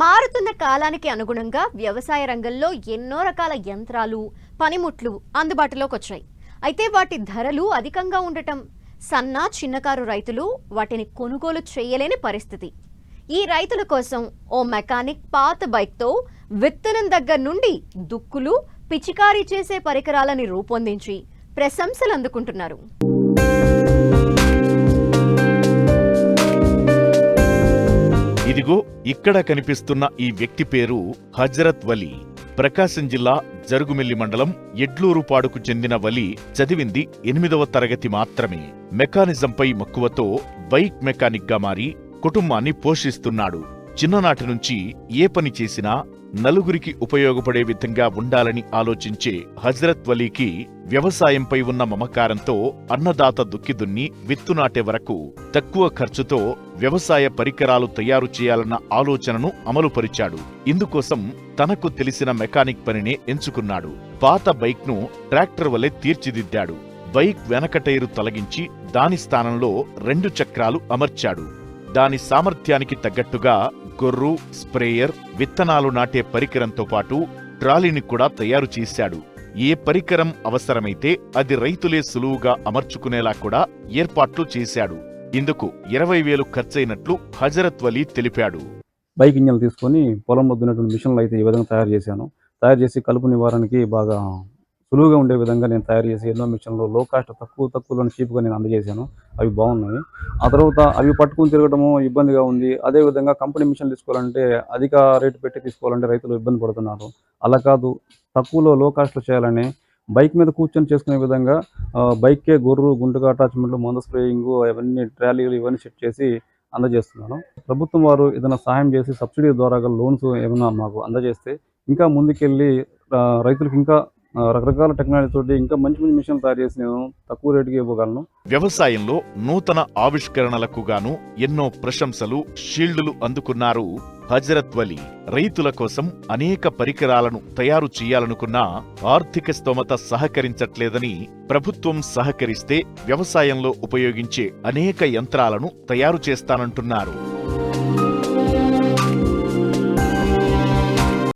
మారుతున్న కాలానికి అనుగుణంగా వ్యవసాయ రంగంలో ఎన్నో రకాల యంత్రాలు పనిముట్లు అందుబాటులోకి వచ్చాయి అయితే వాటి ధరలు అధికంగా ఉండటం సన్న చిన్నకారు రైతులు వాటిని కొనుగోలు చేయలేని పరిస్థితి. ఈ రైతుల కోసం ఓ మెకానిక్ పాత బైక్తో విత్తనం దగ్గర నుండి దుక్కులు పిచికారీ చేసే పరికరాలని రూపొందించి ప్రశంసలు అందుకుంటున్నారు ఇదిగో ఇక్కడ కనిపిస్తున్న ఈ వ్యక్తి పేరు హజరత్ వలీ. ప్రకాశం జిల్లా జరుగుమిల్లి మండలం ఎడ్లూరుపాడుకు చెందిన వలి చదివింది ఎనిమిదవ తరగతి మాత్రమే. మెకానిజంపై మక్కువతో బైక్ మెకానిక్గా మారి కుటుంబాన్ని పోషిస్తున్నాడు. చిన్ననాటి నుంచి ఏ పని చేసినా నలుగురికి ఉపయోగపడే విధంగా ఉండాలని ఆలోచించే హజరత్ వలీకి వ్యవసాయంపై ఉన్న మమకారంతో అన్నదాత దుక్కి దున్ని విత్తు నాటే వరకు తక్కువ ఖర్చుతో వ్యవసాయ పరికరాలు తయారు చేయాలన్న ఆలోచనను అమలుపరిచాడు. ఇందుకోసం తనకు తెలిసిన మెకానిక్ పనినే ఎంచుకున్నాడు. పాత బైక్ను ట్రాక్టర్ వలె తీర్చిదిద్దాడు. బైక్ వెనక టైరు తొలగించి దాని స్థానంలో రెండు చక్రాలు అమర్చాడు. దాని సామర్థ్యానికి తగ్గట్టుగా గొర్రు స్ప్రేయర్ విత్తనాలు నాటే పరికరంతో పాటు ట్రాలీని కూడా తయారు చేశాడు. ఏ పరికరం అవసరమైతే అది రైతులే సులువుగా అమర్చుకునేలా కూడా ఏర్పాట్లు చేశాడు. ఇందుకు ఇరవై వేలు ఖర్చయినట్లు హజరత్ వలీ తెలిపాడు. బైక్ ఇంజన్లు తీసుకొని పొలంలో దున్నటువంటి మిషన్లు అయితే ఈ విధంగా తయారు చేశాను. తయారు చేసి కలుపు నివారణకి బాగా సులువుగా ఉండే విధంగా నేను తయారు చేసి ఎన్నో మిషన్లు లో కాస్ట్ తక్కువ తక్కువలో చీప్గా నేను అందజేశాను. అవి బాగున్నాయి. ఆ తర్వాత అవి పట్టుకుని తిరగడము ఇబ్బందిగా ఉంది. అదే విధంగా కంపెనీ మిషన్లు తీసుకోవాలంటే అధిక రేటు పెట్టి తీసుకోవాలంటే రైతులు ఇబ్బంది పడుతున్నారు. అలా కాదు తక్కువలో లో కాస్ట్లో చేయాలని బైక్ మీద కూర్చొని చేసుకునే విధంగా బైక్కే గొర్రు గుంటుగా అటాచ్మెంట్లు మందు స్ప్రేయింగ్ అవన్నీ ట్రాలీలు ఇవన్నీ సెట్ చేసి అందజేస్తున్నాను. ప్రభుత్వం వారు ఏదైనా సహాయం చేసి సబ్సిడీ ద్వారా లోన్స్ ఏమైనా మాకు అందజేస్తే ఇంకా ముందుకెళ్ళి రైతులకు ఇంకా రకరకాల టెక్నాలజీ తోటి ఇంకా మంచి మంచి మిషన్లు తయారు చేసి నేను తక్కువ రేటుకి ఇవ్వగలను. వ్యవసాయంలో నూతన ఆవిష్కరణలకు గాను ఎన్నో ప్రశంసలు షీల్డులు అందుకున్నారు హజరత్ వలి. రైతుల కోసం అనేక పరికరాలను తయారు చేయాలనుకున్నా ఆర్థిక స్తోమత సహకరించట్లేదని ప్రభుత్వం సహకరిస్తే వ్యవసాయంలో ఉపయోగించే అనేక యంత్రాలను తయారు చేస్తానంటున్నారు.